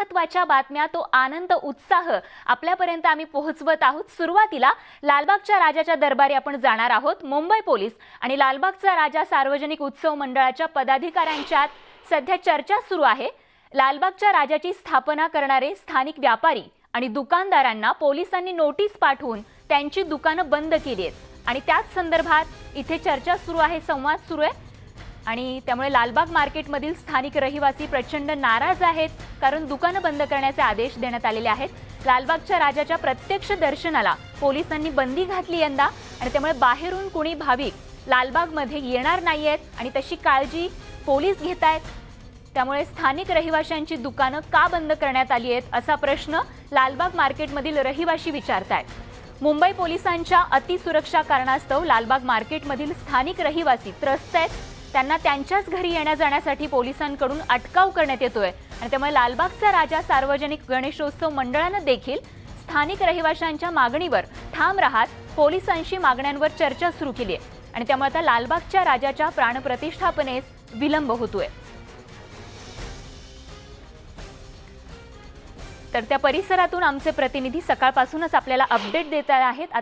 महत्त्वाच्या बातम्या तो आनंद उत्साह आपल्यापर्यंत आम्ही पोहोचवत आहोत. सुरुवातीला लालबागच्या राजाच्या दरबारी आपण जाणार आहोत. मुंबई पोलीस आणि लालबागचा राजा सार्वजनिक उत्सव मंडळाच्या पदाधिकाऱ्यांच्यात सध्या चर्चा सुरू आहे. लालबागच्या राजाची स्थापना करणारे स्थानिक व्यापारी आणि दुकानदारांना पोलिसांनी नोटीस पाठवून त्यांची दुकानं बंद केली आहेत. आणि त्याच संदर्भात इथे चर्चा सुरू आहे. संवाद सुरू आहे. आणि त्यामुळे लालबाग मार्केटमधील स्थानिक रहिवासी प्रचंड नाराज आहेत कारण दुकानं बंद करण्याचे आदेश देण्यात आलेले आहेत. लालबागच्या राजाच्या प्रत्यक्ष दर्शनाला पोलिसांनी बंदी घातली यंदा आणि त्यामुळे बाहेरून कुणी भाविक लालबागमध्ये येणार नाही आहेत आणि तशी काळजी पोलीस घेत आहेत. त्यामुळे स्थानिक रहिवाशांची दुकानं का बंद करण्यात आली आहेत असा प्रश्न लालबाग मार्केटमधील रहिवाशी विचारत आहेत मुंबई पोलिसांच्या अतिसुरक्षा कारणास्तव लालबाग मार्केटमधील स्थानिक रहिवासी त्रस्त आहेत. त्यांना त्यांच्याच घरी येण्या जाण्यासाठी पोलिसांकडून अटकाव करण्यात येतोय. आणि त्यामुळे लालबागचा राजा सार्वजनिक गणेशोत्सव मंडळानं देखील स्थानिक रहिवाशांच्या मागणीवर ठाम राहत पोलिसांशी मागण्यांवर चर्चा सुरू केली आहे. आणि त्यामुळे आता लालबागच्या राजाच्या प्राणप्रतिष्ठापनेस विलंब होतोय. तर त्या परिसरातून आमचे प्रतिनिधी सकाळपासूनच आपल्याला अपडेट देत आहेत.